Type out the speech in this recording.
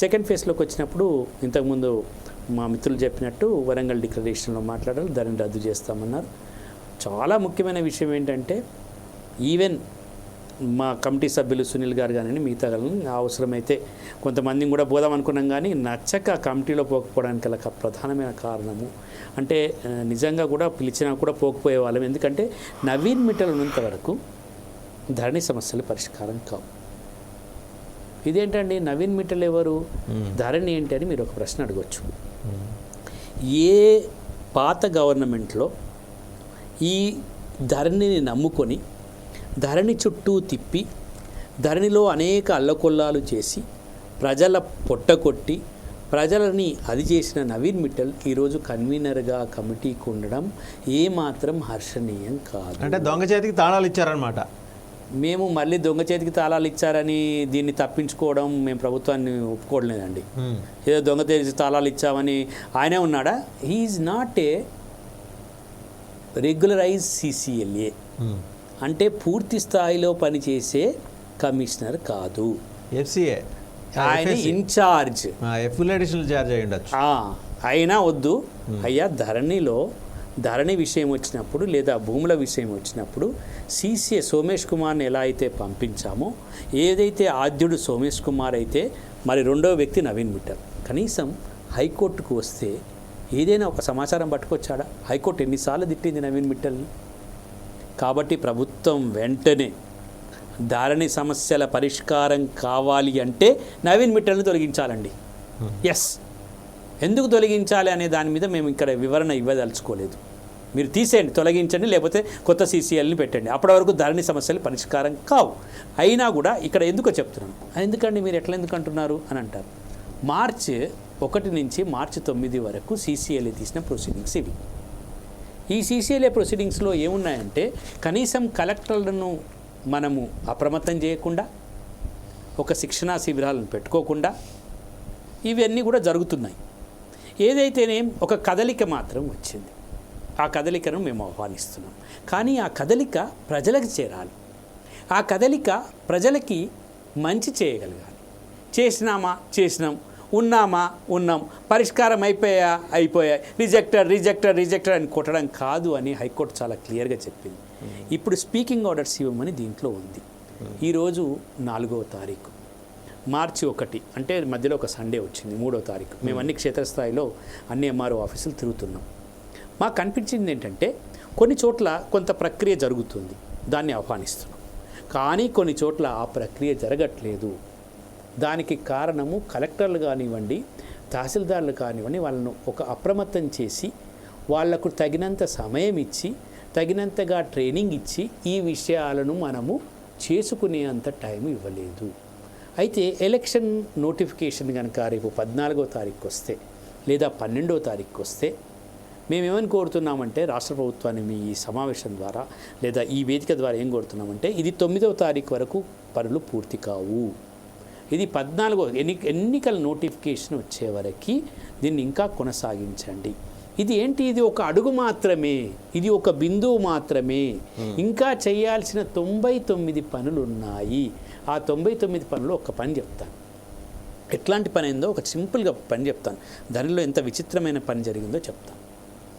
Second ఫేజ్లోకి వచ్చినప్పుడు ఇంతకుముందు మా మిత్రులు చెప్పినట్టు వరంగల్ డిక్లరేషన్లో మాట్లాడాలి దానిని రద్దు చేస్తామన్నారు. చాలా ముఖ్యమైన విషయం ఏంటంటే ఈవెన్ మా కమిటీ సభ్యులు సునీల్ గారు కానీ మిగతా కానీ అవసరమైతే కొంతమందిని కూడా పోదాం అనుకున్నాం కానీ నచ్చక కమిటీలో పోకపోవడానికి గల ప్రధానమైన కారణము అంటే నిజంగా కూడా పిలిచినా కూడా పోకపోయే వాళ్ళం. ఎందుకంటే నవీన్ మిట్టల్ ఉన్నంత వరకు ధరణి సమస్యలు పరిష్కారం కావు. ఇదేంటండి? నవీన్ మిట్టల్ ఎవరు? ధరణి ఏంటి అని మీరు ఒక ప్రశ్న అడగవచ్చు ఏ పాత గవర్నమెంట్లో ఈ ధరణిని నమ్ముకొని ధరణి చుట్టూ తిప్పి ధరణిలో అనేక అల్లకొల్లాలు చేసి ప్రజల పొట్టకొట్టి ప్రజలని అది చేసిన నవీన్ మిట్టల్ ఈరోజు కన్వీనర్గా కమిటీకి ఉండడం ఏమాత్రం హర్షణీయం కాదు. అంటే దొంగ చేతికి తాళాలు ఇచ్చారనమాట మేము మళ్ళీ దొంగ చేతికి తాళాలు ఇచ్చారని దీన్ని తప్పించుకోవడం మేము ప్రభుత్వాన్ని ఒప్పుకోవట్లేదండి. ఏదో దొంగ చేతికి తాళాలు ఇచ్చామని ఆయనే ఉన్నాడా? He is not a regularise CCLA అంటే పూర్తి స్థాయిలో పనిచేసే కమిషనర్ కాదు. ఎఫ్సిఏ ఆయన ఇన్ఛార్జ్ ఎఫ్ఎల్ అడిషనల్ ఛార్జ్ అయి ఉండొచ్చు అయినా వద్దు. అయ్యా ధరణిలో ధరణి విషయం వచ్చినప్పుడు లేదా భూముల విషయం వచ్చినప్పుడు సీసీఏ సోమేష్ కుమార్ని ఎలా అయితే పంపించామో ఏదైతే ఆద్యుడు సోమేష్ కుమార్ అయితే మరి రెండో వ్యక్తి నవీన్ మిట్టల్. కనీసం హైకోర్టుకు వస్తే ఏదైనా ఒక సమాచారం పట్టుకొచ్చాడా? హైకోర్టు ఎన్నిసార్లు తిట్టింది నవీన్ మిట్టల్ని? కాబట్టి ప్రభుత్వం వెంటనే ధరణి సమస్యల పరిష్కారం కావాలి అంటే నవీన్ మిట్టల్ని తొలగించాలండి. ఎస్ ఎందుకు తొలగించాలి అనే దాని మీద మేము ఇక్కడ వివరణ ఇవ్వదలుచుకోలేదు. మీరు తీసేయండి తొలగించండి లేకపోతే కొత్త సీసీఎల్ని పెట్టండి. అప్పటి వరకు ధరణి సమస్యలు పరిష్కారం కావు. అయినా కూడా ఇక్కడ ఎందుకో చెప్తున్నాను. ఎందుకండి? మీరు ఎట్లా ఎందుకు అంటున్నారు? అని అంటారు. మార్చ్ ఒకటి నుంచి మార్చి తొమ్మిది వరకు సీసీఎల్ఏ తీసిన ప్రొసీడింగ్స్ ఇవి. ఈ సీసీఎల్ఏ ప్రొసీడింగ్స్లో ఏమున్నాయంటే కనీసం కలెక్టర్లను మనము అప్రమత్తం చేయకుండా ఒక శిక్షణా శిబిరాలను పెట్టుకోకుండా ఇవన్నీ కూడా జరుగుతున్నాయి. ఏదైతేనేం ఒక కదలిక మాత్రం వచ్చింది. ఆ కదలికను మేము ఆహ్వానిస్తున్నాం. కానీ ఆ కదలిక ప్రజలకు చేరాలి. ఆ కదలిక ప్రజలకి మంచి చేయగలగాలి. చేసినామా? చేసినాం. ఉన్నామా? ఉన్నాం. పరిష్కారం అయిపోయా? అయిపోయా రిజెక్టర్ రిజెక్టర్ రిజెక్టర్ అని కొట్టడం కాదు అని హైకోర్టు చాలా క్లియర్గా చెప్పింది. ఇప్పుడు స్పీకింగ్ ఆర్డర్స్ ఇవ్వమని దీంట్లో ఉంది. ఈరోజు నాలుగవ తారీఖు. మార్చి ఒకటి అంటే మధ్యలో ఒక సండే వచ్చింది మూడో తారీఖు. మేము అన్ని క్షేత్రస్థాయిలో అన్ని ఎంఆర్ఓ ఆఫీసులు తిరుగుతున్నాం. మాకు కనిపించింది ఏంటంటే కొన్ని చోట్ల కొంత ప్రక్రియ జరుగుతుంది దాన్ని ఆహ్వానిస్తున్నాం. కానీ కొన్ని చోట్ల ఆ ప్రక్రియ జరగట్లేదు. దానికి కారణము కలెక్టర్లు కానివ్వండి తహసీల్దార్లు కానివ్వండి వాళ్ళను ఒక అప్రమత్తం చేసి వాళ్ళకు తగినంత సమయం ఇచ్చి తగినంతగా ట్రైనింగ్ ఇచ్చి ఈ విషయాలను మనము చేసుకునేంత టైం ఇవ్వలేదు. అయితే ఎలక్షన్ నోటిఫికేషన్ కనుక రేపు పద్నాలుగో తారీఖు వస్తే లేదా పన్నెండో తారీఖు వస్తే మేమేమని కోరుతున్నామంటే రాష్ట్ర ప్రభుత్వాన్ని మీ ఈ సమావేశం ద్వారా లేదా ఈ వేదిక ద్వారా ఏం కోరుతున్నామంటే ఇది తొమ్మిదవ తారీఖు వరకు పనులు పూర్తి కావు. ఇది పద్నాలుగో ఎన్ని ఎన్నికల నోటిఫికేషన్ వచ్చే వరకు దీన్ని ఇంకా కొనసాగించండి. ఇది ఏంటి? ఇది ఒక అడుగు మాత్రమే. ఇది ఒక బిందువు మాత్రమే. ఇంకా చేయాల్సిన తొంభై తొమ్మిది పనులు ఉన్నాయి ఆ తొంభై తొమ్మిది పనులు ఒక పని చెప్తాను. ఎట్లాంటి పని అయిందో ఒక సింపుల్గా పని చెప్తాను. దానిలో ఎంత విచిత్రమైన పని జరిగిందో చెప్తాను.